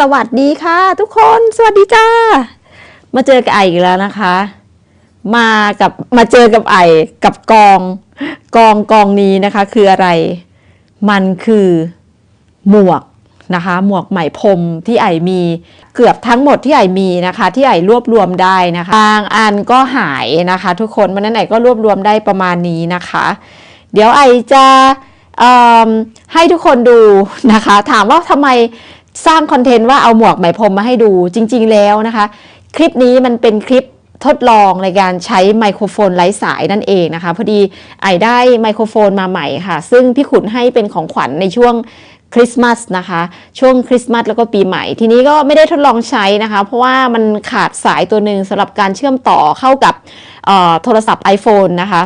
สวัสดีค่ะ ทุกคนสวัสดีจ้า มาเจอกับไออีกแล้วนะคะ มากับมาเจอกับไอกับกอง กองกองนี้นะคะ คืออะไร มันคือหมวกนะคะ หมวกไหมพรมที่ไอมีเกือบทั้งหมดที่ไอมีนะคะ ที่ไอรวบรวมได้นะคะบางอันก็หายนะคะ ทุกคนมันนั้นไอก็รวบรวมได้ประมาณนี้นะคะ เดี๋ยวไอจะให้ทุกคนดูนะคะ ถามว่าทำไม สร้างคอนเทนต์ว่าเอาหมวกไหมพรมมาให้ดูจริง ๆ แล้วนะคะ คลิปนี้มันเป็นคลิปทดลองในการใช้ไมโครโฟนไร้สายนั่นเองนะคะ พอดีไอได้ไมโครโฟนมาใหม่ค่ะ ซึ่งพี่ขุนให้เป็นของขวัญในช่วงคริสต์มาสนะคะ ช่วงคริสต์มาสแล้วก็ปีใหม่ ทีนี้ก็ไม่ได้ทดลองใช้นะคะ เพราะว่ามันขาดสายตัวหนึ่งสำหรับการเชื่อมต่อเข้ากับโทรศัพท์ iPhone นะคะ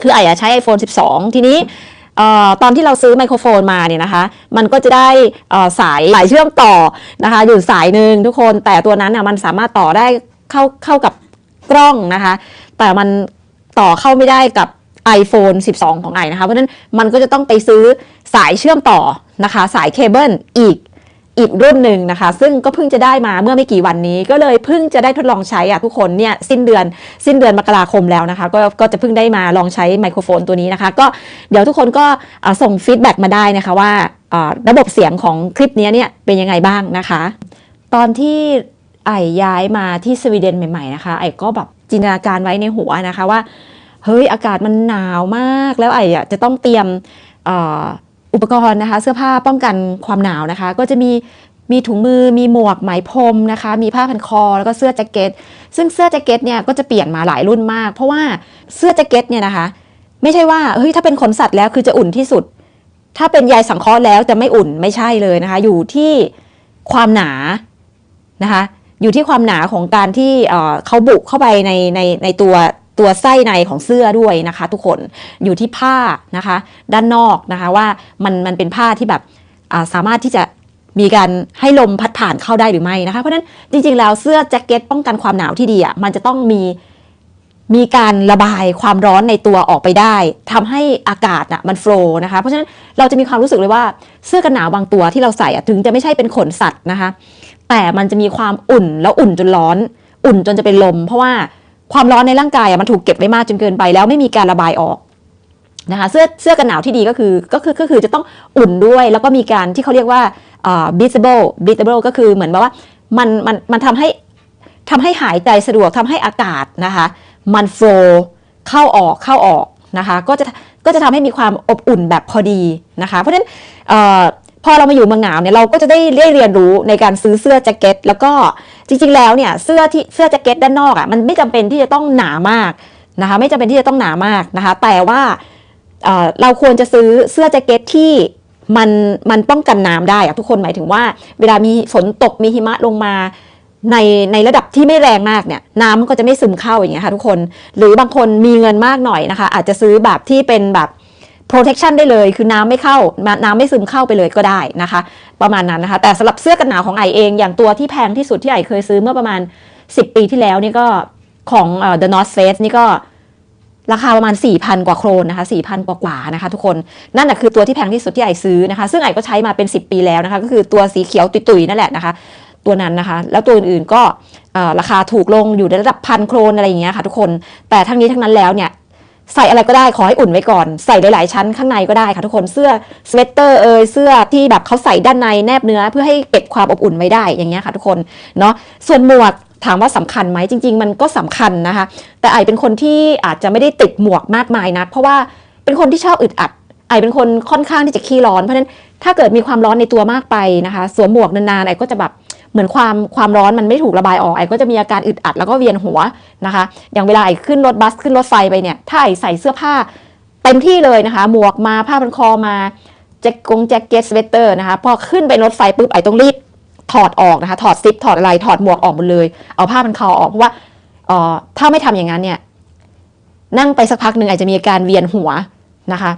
คือไออะใช้ iPhone 12 ทีนี้ ออตอนที่เราซื้อไมโครโฟนมาเนี่ยนะคะ มันก็จะได้สายสายเชื่อมต่อนะคะ อยู่สายหนึ่งทุกคนแต่ตัวนั้นน่ะมันสามารถต่อได้เข้าเข้ากับกล้องนะคะ แต่มันต่อเข้าไม่ได้กับ iPhone 12 ของไอนะคะ เพราะฉะนั้นมันก็จะต้องไปซื้อสายเชื่อมต่อนะคะ สายเคเบิลอีก อีกรุ่นหนึ่งนะคะ ซึ่งก็เพิ่งจะได้มาเมื่อไม่กี่วันนี้ ก็เลยเพิ่งจะได้ทดลองใช้อะทุกคนเนี่ยสิ้นเดือนสิ้นเดือนมกราคมแล้วนะคะ ก็ก็จะเพิ่งได้มาลองใช้ไมโครโฟนตัวนี้นะคะ ก็เดี๋ยวทุกคนก็อ่าส่งฟีดแบ็กมาได้นะคะว่าระบบเสียงของคลิปนี้เนี่ยเป็นยังไงบ้างนะคะ ตอนที่ไอย้ายมาที่สวีเดนใหม่ๆนะคะ ไอก็แบบจินตนาการไว้ในหัวนะคะว่าเฮ้ยอากาศมันหนาวมากแล้วไออะจะต้องเตรียม อุปกรณ์นะคะ เสื้อผ้าป้องกันความหนาวนะคะ ก็จะมีมีถุงมือมีหมวกไหมพรมนะคะ มีผ้าพันคอแล้วก็เสื้อแจ็คเก็ต ซึ่งเสื้อแจ็คเก็ตเนี่ยก็จะเปลี่ยนมาหลายรุ่นมาก เพราะว่าเสื้อแจ็คเก็ตเนี่ยนะคะ ไม่ใช่ว่าเฮ้ยถ้าเป็นขนสัตว์แล้วคือจะอุ่นที่สุด ถ้าเป็นใยสังเคราะห์แล้วจะไม่อุ่นไม่ใช่เลยนะคะ อยู่ที่ความหนานะคะ อยู่ที่ความหนาของการที่เเขาบุกเข้าไปในในในตัว ตัวไส้ในของเสื้อด้วยนะคะ ทุกคนอยู่ที่ผ้านะคะ ด้านนอกนะคะว่ามันมันเป็นผ้าที่แบบสามารถที่จะมีการให้ลมพัดผ่านเข้าได้หรือไม่นะคะ เพราะฉะนั้นจริงๆ แล้วเสื้อแจ็คเก็ตป้องกันความหนาวที่ดีอะมันจะต้องมีมีการระบายความร้อนในตัวออกไปได้ทำให้อากาศน่ะมันโฟล์นะคะ เพราะฉะนั้นเราจะมีความรู้สึกเลยว่าเสื้อกันหนาวบางตัวที่เราใส่อะถึงจะไม่ใช่เป็นขนสัตว์นะคะ แต่มันจะมีความอุ่นแล้วอุ่นจนร้อน อุ่นจนจะเป็นลม เพราะว่า ความร้อนในร่างกายมันถูกเก็บไว้มากจนเกินไป แล้วไม่มีการระบายออกนะคะเสื้อเสื้อกันหนาวที่ดีก็คือก็คือก็คือจะต้องอุ่นด้วย แล้วก็มีการที่เขาเรียกว่า breathable breathable ก็คือเหมือนแบบว่ามันมันมันทำให้ทำให้หายใจสะดวกทำให้อากาศนะคะมันโฟเข้าออกเข้าออกนะคะก็จะก็จะทำให้มีความอบอุ่นแบบพอดีนะคะ เพราะฉะนั้นอพอเรามาอยู่เมืองหนาวเนี่ยเราก็จะได้เรียนรู้ในการซื้อเสื้อแจ็คเก็ตแล้วก็ จริงๆแล้วเนี่ยเสื้อที่เสื้อแจ็คเก็ตด้านนอกอะ่ะมันไม่จำเป็นที่จะต้องหนามากนะคะไม่จำเป็นที่จะต้องหนามากนะคะ แต่ว่าเเราควรจะซื้อเสื้อแจ็คเก็ตที่มันมันป้องกันน้ำได้อะทุกคนหมายถึงว่า เวลามีฝนตกมีหิมะลงมาในในระดับที่ไม่แรงมากเนี่ยน้ำมันก็จะไม่ซึมเข้าอย่างเงี้ยค่ะทุกคน หรือบางคนมีเงินมากหน่อยนะคะ อาจจะซื้อแบบที่เป็นแบบ protection ได้เลย คือน้ำไม่เข้า น้ำไม่ซึมเข้าไปเลยก็ได้นะคะ ประมาณนั้นนะคะ แต่สำหรับเสื้อกันหนาวของไอเอง อย่างตัวที่แพงที่สุดที่ไอเคยซื้อเมื่อประมาณ 10 ปีที่แล้วนี่ก็ของเอ่อ The North Face นี่ก็ราคาประมาณ 4,000 กว่าโครนนะคะ 4,000 กว่ากว่านะคะทุกคน นั่นแหะคือตัวที่แพงที่สุดที่ไอซื้อนะคะ ซึ่งไอก็ใช้มาเป็น 10 ปีแล้วนะคะ ก็คือตัวสีเขียวตุยๆนั่นแหละนะคะ ตัวนั้นนะคะ แล้วตัวอื่นๆก็เอ่อราคาถูกลงอยู่ในระดับพันโครนอะไรอย่างเงี้ยค่ะทุกคน แต่ทั้งนี้ทั้งนั้นแล้วเนี่ย ใส่อะไรก็ได้ขอให้อุ่นไว้ก่อน ใส่หลายๆ ชั้นข้างในก็ได้ค่ะทุกคนเสื้อสเวตเตอร์เอยเสื้อที่แบบเขาใส่ด้านในแนบเนื้อเพื่อให้เก็บความอบอุ่นไว้ได้อย่างเงี้ยค่ะทุกคนเนาะส่วนหมวกถามว่าสำคัญไหมจริง ๆ มันก็สำคัญนะคะ แต่ไอเป็นคนที่อาจจะไม่ได้ติดหมวกมากมายนัก เพราะว่าเป็นคนที่ชอบอึดอัด ไอเป็นคนค่อนข้างที่จะขี้ร้อนเพราะฉะนั้นถ้าเกิดมีความร้อนในตัวมากไปนะคะ สวมหมวกนานๆไอก็จะแบบ เหมือนความความร้อนมันไม่ถูกระบายออกไอก็จะมีอาการอึดอัดแล้วก็เวียนหัวนะคะ อย่างเวลาไอขึ้นรถบัสขึ้นรถไฟไปเนี่ยถ้าไอใส่เสื้อผ้าเต็มที่เลยนะคะ หมวกมาผ้าพันคอมาแจ็คกงแจ็คเก็ตสเวตเตอร์นะคะพอขึ้นไปรถไฟปุ๊บไอต้องรีบถอดออกนะคะ ถอดซิปถอดอะไรถอดหมวกออกหมดเลย เอาผ้าพันคอออกเพราะว่าเอ่อถ้าไม่ทำอย่างนั้นเนี่ยนั่งไปสักพักหนึ่งอาจจะมีอาการเวียนหัวนะคะ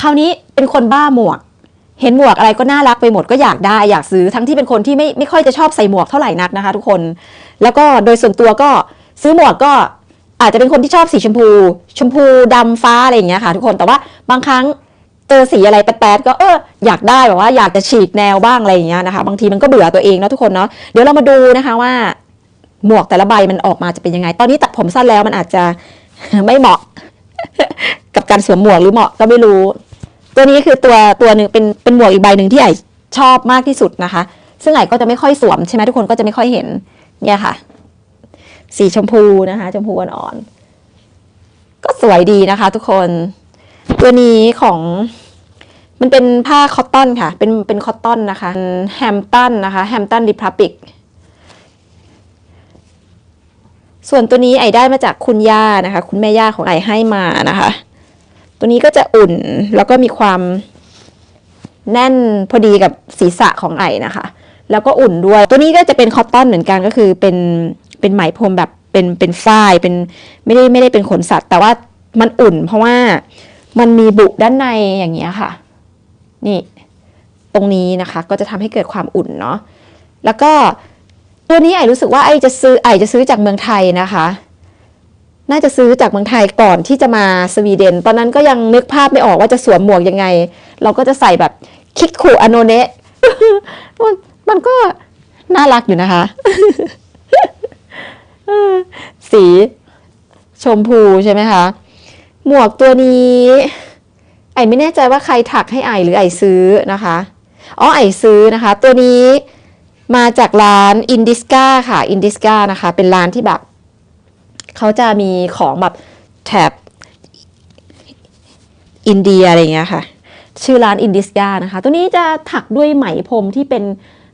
คราวนี้เป็นคนบ้าหมวก เห็นหมวกอะไรก็น่ารักไปหมดก็อยากได้อยากซื้อทั้งที่เป็นคนที่ไม่ไม่ค่อยจะชอบใส่หมวกเท่าไหร่นักนะคะ ทุกคน แล้วก็โดยส่วนตัวก็ซื้อหมวกก็อาจจะเป็นคนที่ชอบสีชมพู ชมพูดำฟ้าอะไรอย่างเงี้ยค่ะ ทุกคนแต่ว่าบางครั้งเจอสีอะไรแป๊ดๆก็เอออยากได้แบบว่าอยากจะฉีกแนวบ้างอะไรอย่างเงี้ยนะคะบางทีมันก็เบื่อตัวเองเนาะทุกคนเนาะเดี๋ยวเรามาดูนะคะว่า หมวกแต่ละใบมันออกมาจะเป็นยังไง ตอนนี้ตัดผมสั้นแล้วมันอาจจะไม่เหมาะ กับการสวมหมวกหรือเหมาะก็ไม่รู้ ตัวนี้คือตัวตัวหนึ่งเป็นเป็นหมวกอีกใบหนึ่งที่ไอชอบมากที่สุดนะคะ ซึ่งไอก็จะไม่ค่อยสวมใช่ไหมทุกคนก็จะไม่ค่อยเห็น เนี่ยค่ะ สีชมพูนะคะ ชมพูอ่อนๆก็สวยดีนะคะ ทุกคน ตัวนี้ของมันเป็นผ้าคอตตอนค่ะ เป็นเป็นคอตตอนนะคะแฮมตันนะคะแฮมตันริพับบิกส่วนตัวนี้ไอได้มาจากคุณย่านะคะ คุณแม่ย่าของไอให้มานะคะ ตัวนี้ก็จะอุ่นแล้วก็มีความแน่นพอดีกับศีรษะของไอนะคะ แล้วก็อุ่นด้วย ตัวนี้ก็จะเป็นคอตตอนเหมือนกันก็คือเป็นเป็นไหมพรมแบบเป็นเป็นฝ้ายเป็นไม่ได้ไม่ได้เป็นขนสัตว์ แต่ว่ามันอุ่น เพราะว่ามันมีบุด้านในอย่างเงี้ยค่ะ นี่ตรงนี้นะคะก็จะทำให้เกิดความอุ่นเนาะแล้วก็ตัวนี้ไอรู้สึกว่าไอจะซื้อไอจะซื้อจากเมืองไทยนะคะ น่าจะซื้อจากเมืองไทยก่อนที่จะมาสวีเดน ตอนนั้นก็ยังนึกภาพไม่ออกว่าจะสวมหมวกยังไง เราก็จะใส่แบบคิกคูอโนเนะมันมันก็น่ารักอยู่นะคะ สีชมพูใช่ไหมคะ หมวกตัวนี้ ไอไม่แน่ใจว่าใครถักให้ไอหรือไอซื้อนะคะอ๋อไอซื้อนะคะ ตัวนี้มาจากร้านอินดิสกาค่ะอินดิสกานะคะ เป็นร้านที่แบบ เขาจะมีของแบบแถบอินเดียอะไรเงี้ยค่ะ ชื่อร้านอินดิสกานะคะ ตัวนี้จะถักด้วยไหมพรมที่เป็น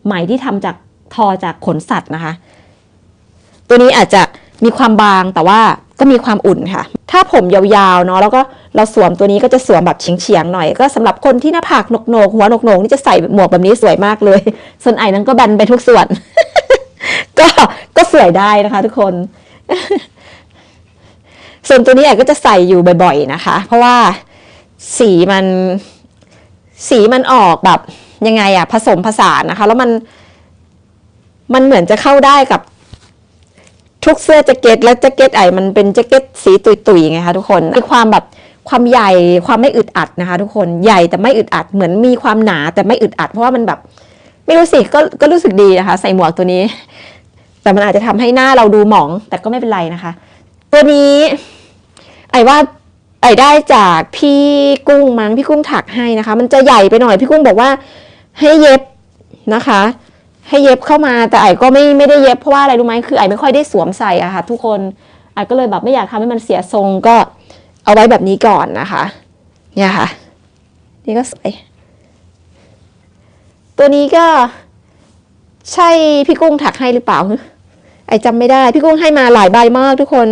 ไหมที่ทำจากทอจากขนสัตว์นะคะ ตัวนี้อาจจะมีความบางแต่ว่าก็มีความอุ่นค่ะ ถ้าผมยาวๆเนาะแล้วก็เราสวมตัวนี้ก็จะสวมแบบเฉียงๆหน่อย ก็สำหรับคนที่หน้าผากหนกๆหัวหนกๆนี่จะใส่หมวกแบบนี้สวยมากเลย ส่วนไอ้นั้นก็แบนไปทุกส่วน ก็ก็สวยได้นะคะทุกคน ส่วนตัวนี้ไอ้ก็จะใส่อยู่บ่อยๆนะคะ เพราะว่าสีมันสีมันออกแบบยังไงอะผสมผสานนะคะ แล้วมันมันเหมือนจะเข้าได้กับทุกเสื้อแจ็คเก็ตและแจ็คเก็ตไอมันเป็นแจ็คเก็ตสีตุยๆไงคะทุกคนมีความแบบความใหญ่ความไม่อึดอัดนะคะ ทุกคนใหญ่แต่ไม่อึดอัดเหมือนมีความหนาแต่ไม่อึดอัด เพราะว่ามันแบบ ไม่รู้สิก็ก็รู้สึกดีนะคะ ใส่หมวกตัวนี้ แต่มันอาจจะทำให้หน้าเราดูหมอง แต่ก็ไม่เป็นไรนะคะ ตัวนี้ อว่าไอได้จากพี่กุ้งมั้งพี่กุ้งถักให้นะคะ มันจะใหญ่ไปหน่อยพี่กุ้งบอกว่า ให้เย็บนะคะ ให้เย็บเข้ามาแต่ไอ้ก็ไม่ไม่ได้เย็บเพราะว่าอะไรรู้ไหมคือไอ้ไม่ค่อยได้สวมใส่อะค่ะ ทุกคนไอ้ก็เลยแบบไม่อยากทำให้มันเสียทรงก็เอาไว้แบบนี้ก่อนนะคะ เนี่ยค่ะ นี่ก็สวยตัวนี้ก็ใช่พี่กุ้งถักให้หรือเปล่าไอ้จำไม่ได้ พี่กุ้งให้มาหลายใบมากทุกคน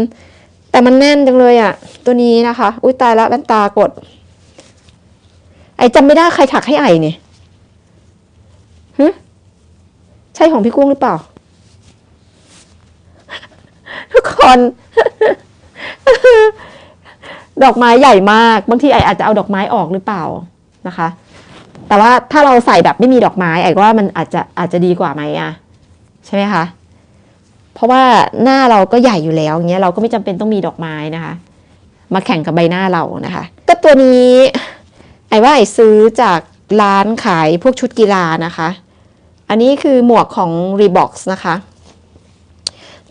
แต่มันแน่นจังเลยอะตัวนี้นะคะ อุ้ยตายแล้วแว่นตากด ไอจำไม่ได้ใครถักให้ไอเนี่ยฮึใช่ของพี่กุ้งหรือเปล่า ทุกคน ดอกไม้ใหญ่มาก บางทีไออาจจะเอาดอกไม้ออกหรือเปล่านะคะ แต่ว่าถ้าเราใส่แบบไม่มีดอกไม้ ไอว่ามันอาจจะอาจจะดีกว่าไหมอะใช่ไหมคะ เพราะว่าหน้าเราก็ใหญ่อยู่แล้วอย่างเงี้ยเราก็ไม่จำเป็นต้องมีดอกไม้นะคะ มาแข่งกับใบหน้าเรานะคะ ก็ตัวนี้ไอ้ว่าไอซื้อจากร้านขายพวกชุดกีฬานะคะ อันนี้คือหมวกของ Reebok นะคะ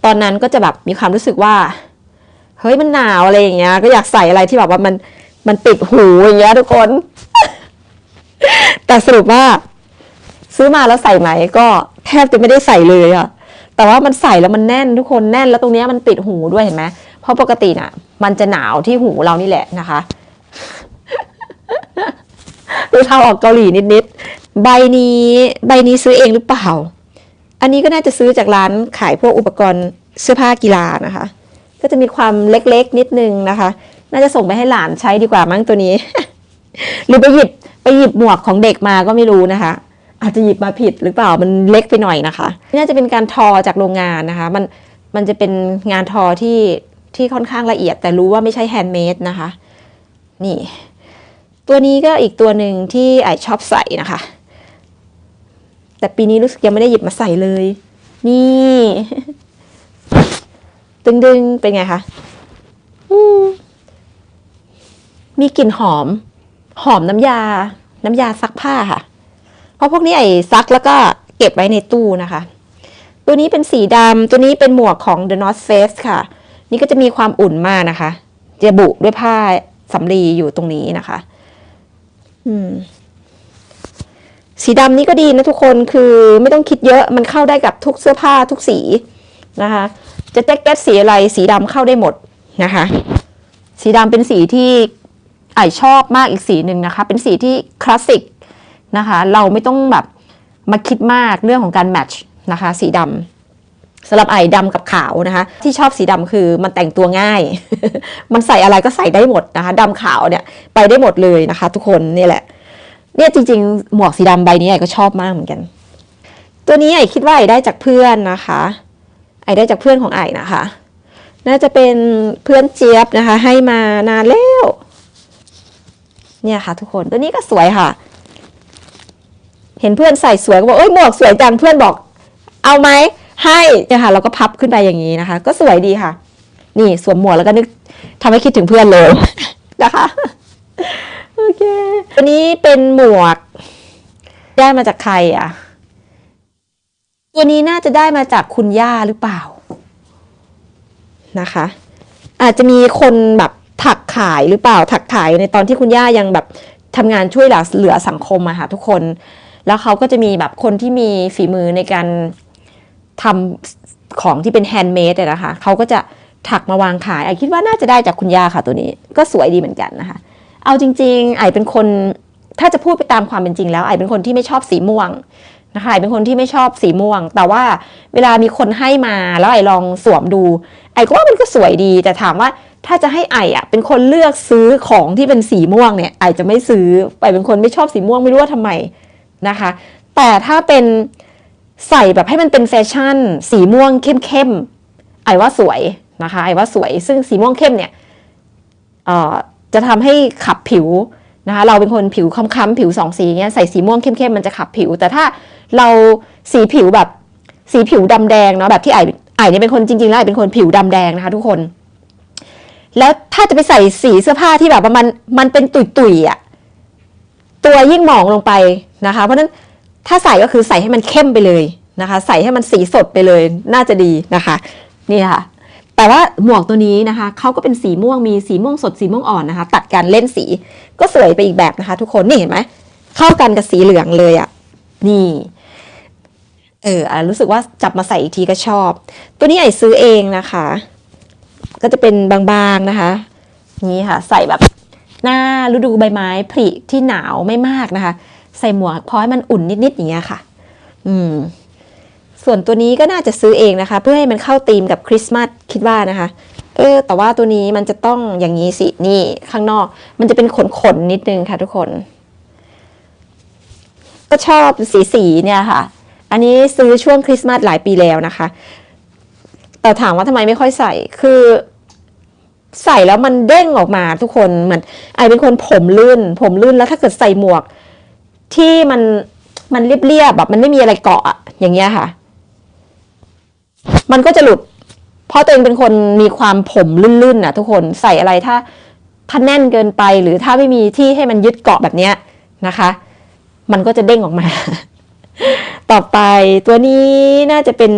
ตอนนั้นก็จะแบบมีความรู้สึกว่า เฮ้ยมันหนาวอะไรอย่างเงี้ย ก็อยากใส่อะไรที่แบบว่ามันมันปิดหูอย่างเงี้ยทุกคน แต่สรุปว่า ซื้อมาแล้วใส่ไหมก็แทบจะไม่ได้ใส่เลยอะ แต่ว่ามันใส่แล้วมันแน่นทุกคนแน่นแล้วตรงนี้มันปิดหูด้วยเห็นไหมเพราะปกติน่ะ มันจะหนาวที่หูเรานี่แหละนะคะดูเท่าออกเกาหลีนิดๆใบนี้ใบนี้ซื้อเองหรือเปล่า อันนี้ก็น่าจะซื้อจากร้านขายพวกอุปกรณ์เสื้อผ้ากีฬานะคะ ก็จะมีความเล็กๆนิดนึงนะคะ น่าจะส่งไปให้หลานใช้ดีกว่ามั้งตัวนี้ หรือไปหยิบไปหยิบหมวกของเด็กมาก็ไม่รู้นะคะ อาจจะหยิบมาผิดหรือเปล่ามันเล็กไปหน่อยนะคะน่าจะเป็นการทอจากโรงงานนะคะมันมันจะเป็นงานทอที่ที่ค่อนข้างละเอียด แต่รู้ว่าไม่ใช่แฮนด์เมดนะคะ นี่ ตัวนี้ก็อีกตัวหนึ่งที่ไอชอบใส่นะคะ แต่ปีนี้รู้สึกยังไม่ได้หยิบมาใส่เลย นี่ ดึงๆ เป็นไงคะมมีกลิ่นหอม หอมน้ำยา น้ำยาซักผ้าค่ะ เพราะพวกนี้ไอ้ซักแล้วก็เก็บไว้ในตู้นะคะ ตัวนี้เป็นสีดำตัวนี้เป็นหมวกของ The North Face ค่ะ นี่ก็จะมีความอุ่นมากนะคะจะบุด้วยผ้าสำลีอยู่ตรงนี้นะคะ อืมสีดำนี่ก็ดีนะทุกคนคือไม่ต้องคิดเยอะมันเข้าได้กับทุกเสื้อผ้าทุกสีนะคะ จะแจ็คเก็ตสีอะไรสีดำเข้าได้หมดนะคะ สีดำเป็นสีที่ไอชอบมากอีกสีหนึ่งนะคะ เป็นสีที่คลาสสิก นะคะ เราไม่ต้องแบบมาคิดมากเรื่องของการแมทช์นะคะ สีดำสำหรับไอ้ดำกับขาวนะคะ ที่ชอบสีดำคือมันแต่งตัวง่าย มันใส่อะไรก็ใส่ได้หมดนะคะดำขาวเนี่ยไปได้หมดเลยนะคะ ทุกคนนี่แหละ เนี่ยจริงๆ หมวกสีดำใบนี้ไอ้ก็ชอบมากเหมือนกัน ตัวนี้ไอคิดว่าไอได้จากเพื่อนนะคะไอได้จากเพื่อนของไอนะคะ น่าจะเป็นเพื่อนเจี๊ยบนะคะ ให้มานานแล้วเนี่ยค่ะทุกคนตัวนี้ก็สวยค่ะ เห็นเพื่อนใส่สวยก็บอกเอ้ยหมวกสวยจังเพื่อนบอก เอาไหมให้นี่ยค่ะเราก็พับขึ้นไปอย่างนี้นะคะ ก็สวยดีค่ะ นี่สวมหมวกแล้วก็นึกทำให้คิดถึงเพื่อนเลยนะคะโอเคตัวนี้เป็นหมวก ได้มาจากใครอะ ตัวนี้น่าจะได้มาจากคุณย่าหรือเปล่านะคะ อาจจะมีคนแบบถักขายหรือเปล่าถักขายในตอนที่คุณย่ายังแบบทำงานช่วยเหลือเหลือสังคมอะค่ะทุกคน แล้วเขาก็จะมีแบบคนที่มีฝีมือในการทำของที่เป็นแฮนด์เมดนะคะเขาก็จะถักมาวางขายไอคิดว่าน่าจะได้จากคุณย่าค่ะตัวนี้ ก็สวยดีเหมือนกันนะคะ เอาจริง ๆ ไอเป็นคนถ้าจะพูดไปตามความเป็นจริงแล้วไอเป็นคนที่ไม่ชอบสีม่วงนะคะไอเป็นคนที่ไม่ชอบสีม่วง แต่ว่าเวลามีคนให้มาแล้วไอลองสวมดู ไอก็ว่ามันก็สวยดีแต่ถามว่าถ้าจะให้ไออะเป็นคนเลือกซื้อของที่เป็นสีม่วงเนี่ยไอจะไม่ซื้อไอเป็นคนไม่ชอบสีม่วงไม่รู้ว่าทำไม นะคะ แต่ถ้าเป็นใส่แบบให้มันเป็นแฟชั่น สีม่วงเข้มๆไอว่าสวยนะคะไอว่าสวย ซึ่งสีม่วงเข้มเนี่ยจะทำให้ขับผิวนะคะเราเป็นคนผิวค้ำๆผิวสองสีเงี้ยใส่สีม่วงเข้มๆมันจะขับผิว แต่ถ้าเราสีผิวแบบสีผิวดำแดงเนาะแบบที่ไอไอเนี่ยเป็นคนจริงๆแล้วไอเป็นคนผิวดำแดงนะคะทุกคน แล้วถ้าจะไปใส่สีเสื้อผ้าที่แบบว่ามันมันเป็นตุยๆอะตัวยิ่งหมองลงไป นะคะ เพราะฉะนั้นถ้าใส่ก็คือใส่ให้มันเข้มไปเลยนะคะ ใส่ให้มันสีสดไปเลยน่าจะดีนะคะนี่ค่ะแต่ว่าหมวกตัวนี้นะคะเขาก็เป็นสีม่วงมีสีม่วงสดสีม่วงอ่อนนะคะ ตัดกันเล่นสีก็สวยไปอีกแบบนะคะ ทุกคนนี่เห็นไหมเข้ากันกับสีเหลืองเลยอะ่ะนี่เออรู้สึกว่าจับมาใส่อีกทีก็ชอบ ตัวนี้ไอซื้อเองนะคะ ก็จะเป็นบางๆนะคะนี่ค่ะ ใส่แบบหน้าฤดูใบไม้ผลิที่หนาวไม่มากนะคะ ใส่หมวกพอให้มันอุ่นนิดๆอย่างเงี้ยค่ะ อืม ส่วนตัวนี้ก็น่าจะซื้อเองนะคะ เพื่อให้มันเข้าธีมกับคริสต์มาสคิดว่านะคะ เออ แต่ว่าตัวนี้มันจะต้องอย่างนี้สินี่ข้างนอก มันจะเป็นขนขนนิดนึงค่ะ ทุกคน ก็ชอบสีสีเนี่ยค่ะ อันนี้ซื้อช่วงคริสต์มาสหลายปีแล้วนะคะ แต่ถามว่าทำไมไม่ค่อยใส่คือใส่แล้วมันเด้งออกมาทุกคนเหมือนไอเป็นคนผมลื่น ผมลื่นแล้วถ้าเกิดใส่หมวก ที่มันมันเรียบๆแบบมันไม่มีอะไรเกาะอย่างเงี้ยค่ะ มันก็จะหลุด เพราะตัวเองเป็นคนมีความผมลื่นๆนะทุกคนใส่อะไรถ้าถ้าแน่นเกินไปหรือถ้าไม่มีที่ให้มันยึดเกาะแบบเนี้ยนะคะ มันก็จะเด้งออกมา ต่อไปตัวนี้น่าจะเป็น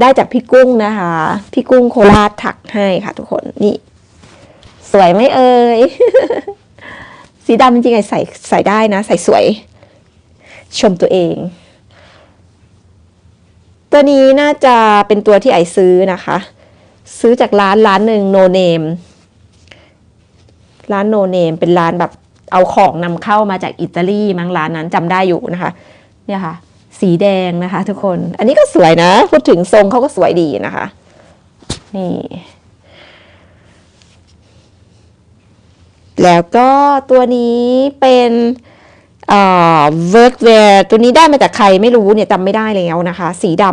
ได้จากพี่กุ้งนะคะ พี่กุ้งโคราชถักให้ค่ะทุกคนนี่ สวยไหมเอ่ยสีดำจริงๆไงใส่ใส่ได้นะ ใส่สวย ชมตัวเอง ตัวนี้น่าจะเป็นตัวที่ไอซื้อนะคะ ซื้อจากร้านร้านหนึ่งโนเนมร้านโนเนมเป็นร้านแบบเอาของนำเข้ามาจากอิตาลีมั้งร้านนั้นจำได้อยู่นะคะ เนี่ยค่ะ สีแดงนะคะ ทุกคน อันนี้ก็สวยนะ พูดถึงทรงเขาก็สวยดีนะคะ นี่ แล้วก็ตัวนี้เป็น เอ่อเวิร์กแวร์ตัวนี้ได้มาจากใครไม่รู้เนี่ยจำไม่ได้แล้วนะคะ สีด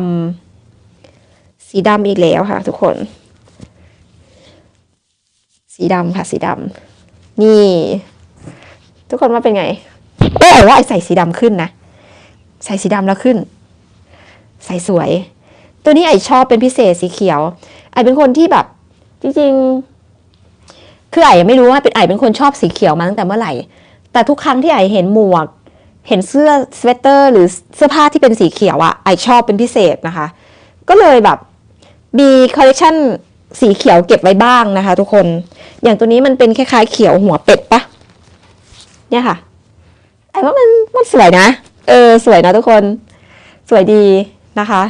ำสีดำอีกแล้วค่ะ ทุกคน สีดำค่ะ สีดำนี่ ทุกคนว่าเป็นไงเอ๊ะว่าไอใส่สีดำขึ้นนะ ใส่สีดำแล้วขึ้น ใส่สวย ตัวนี้ไอชอบเป็นพิเศษสีเขียว ไอเป็นคนที่แบบ จริงๆคือไอไม่รู้ว่าเป็นไอเป็นคนชอบสีเขียวมาตั้งแต่เมื่อไหร่ แต่ทุกครั้งที่ไอเห็นหมวก เห็นเสื้อสเวตเตอร์หรือเสื้อผ้าที่เป็นสีเขียวอะไอชอบเป็นพิเศษนะคะ ก็เลยแบบมีคอลเลกชันสีเขียวเก็บไว้บ้างนะคะ ทุกคน อย่างตัวนี้มันเป็นคล้ายๆเขียวหัวเป็ดปะเนี่ยค่ะไอว่ามันมันสวยนะ เออ สวยนะทุกคน สวยดีนะคะ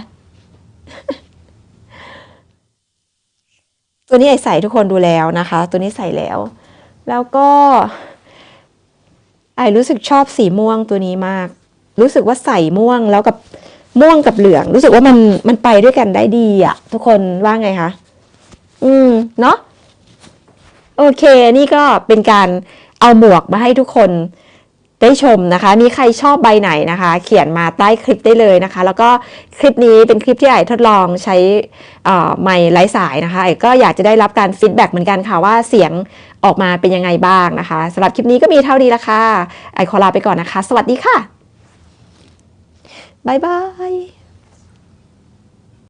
ตัวนี้ไอใส่ทุกคนดูแล้วนะคะ ตัวนี้ใส่แล้ว แล้วก็ ไอรู้สึกชอบสีม่วงตัวนี้มาก รู้สึกว่าใส่ม่วงแล้วกับม่วงกับเหลือง รู้สึกว่ามันมันไปด้วยกันได้ดีอะทุกคนว่าไงคะ อืม เนาะโอเค นี่ก็เป็นการเอาหมวกมาให้ทุกคน ได้ชมนะคะ มีใครชอบใบไหนนะคะ เขียนมาใต้คลิปได้เลยนะคะ แล้วก็คลิปนี้เป็นคลิปที่ไอทดลองใช้เอ่อไม้ไร้สายนะคะไอก็อยากจะได้รับการฟีดแบ็กเหมือนกันค่ะว่าเสียงออกมาเป็นยังไงบ้างนะคะสำหรับคลิปนี้ก็มีเท่านี้ละค่ะไอขอลาไปก่อนนะคะ สวัสดีค่ะบายบาย